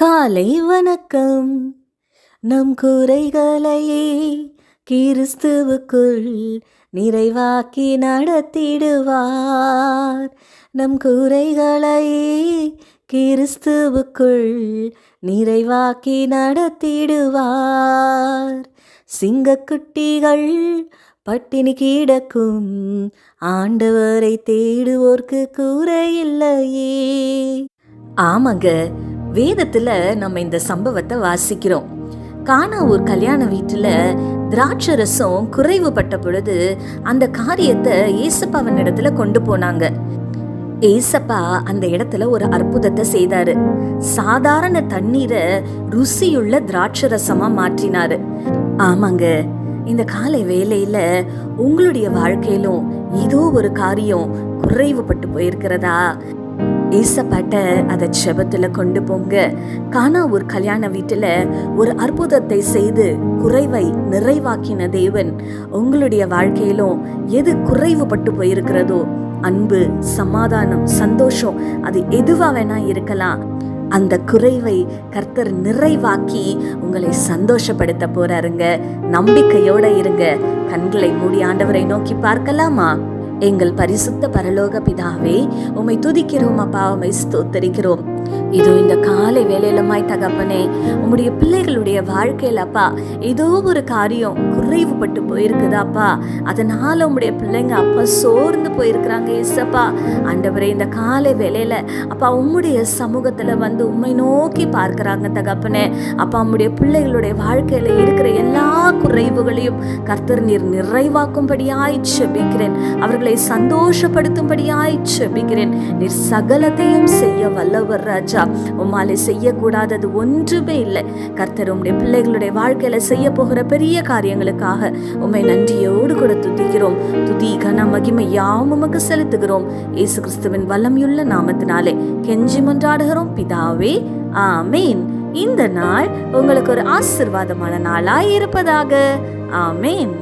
காலை வணக்கம். நம் குறைகளையே கிறிஸ்துவுக்குள் நிறைவாக்கி நடத்திடுவார். நம் குறைகளையே கிறிஸ்துவுக்குள் நிறைவாக்கி நடத்திடுவார். சிங்கக்குட்டிகள் பட்டினி கிடக்கும் ஆண்டவரை தேடுவோர்க்கு குறையில்லையே ஆமாங்க வேதத்துல நம்ம இந்த சம்பவத்தை வாசிக்கிறோம். காணா ஒரு கல்யாண வீட்டுல திராட்சரசம் குறைவுபட்ட பொழுது அந்த காரியத்தை ஏசப்பாவின் இடத்துல கொண்டு போனாங்க. ஏசப்பா அந்த இடத்துல ஒரு அற்புதத்தை செய்தாரு. சாதாரண தண்ணீரை ருசியுள்ள திராட்சரசமா மாற்றினாரு. ஆமாங்க இந்த காலை வேலையில உங்களுடைய வாழ்க்கையிலும் ஏதோ ஒரு காரியம் குறைவுபட்டு போயிருக்கிறதா? ஏசப்பாட்ட அதை செபத்தில் கொண்டு போங்க. காணா ஒரு கல்யாண வீட்டில் ஒரு அற்புதத்தை செய்து குறைவை நிறைவாக்கின தேவன் உங்களுடைய வாழ்க்கையிலும் எது குறைவுபட்டு போயிருக்கிறதோ அன்பு சமாதானம் சந்தோஷம் அது எதுவாக வேணா இருக்கலாம். அந்த குறைவை கர்த்தர் நிறைவாக்கி உங்களை சந்தோஷப்படுத்த போறாருங்க. நம்பிக்கையோட இருங்க. கண்களை மூடி ஆண்டவரை நோக்கி பார்க்கலாமா? எங்கள் பரிசுத்த பரலோக பிதாவே உம்மை துதிக்கிறோம் அப்பா உம்மை ஸ்தோத்தரிக்கிறோம். இதோ இந்த காலை வேலையிலமாய் தகப்பனே உம்முடைய பிள்ளைகளுடைய வாழ்க்கையில் அப்பா ஏதோ ஒரு காரியம் குறைவுபட்டு போயிருக்குதாப்பா. அதனால உங்களுடைய பிள்ளைங்க அப்பா சோர்ந்து போயிருக்கிறாங்க இசப்பா ஆண்டவரே இந்த காலை வேலையில அப்பா உம்முடைய சமூகத்துல வந்து உம்மை நோக்கி பார்க்குறாங்க தகப்பனே. அப்பா உம்முடைய பிள்ளைகளுடைய வாழ்க்கையில இருக்கிற எல்லா குறைவுகளையும் கர்த்தர் நீர் நிறைவாக்கும்படியாய் செபிக்கிறேன் அவர்களை சந்தோஷப்படுத்தும்படியாய் செபிக்கிறேன் நீர் சகலத்தையும் செய்ய வல்லவர் ராஜா. ராஜா உம்மாலே செய்யக்கூடாதது ஒன்றுமே இல்லை. கர்த்தர் உம்முடைய பிள்ளைகளுடைய வாழ்க்கையில செய்ய போகிற பெரிய காரியங்களுக்காக உம்மை நன்றியோடு கூட துதிக்கிறோம். துதி கன மகிமை யாவும் உமக்கு செலுத்துகிறோம். இயேசு கிறிஸ்துவின் வல்லமையுள்ள நாமத்தினாலே கெஞ்சி மன்றாடுகிறோம். பிதாவே ஆமேன். இந்த நாள் உங்களுக்கு ஒரு ஆசிர்வாதமான நாளாய் இருப்பதாக. ஆமேன்.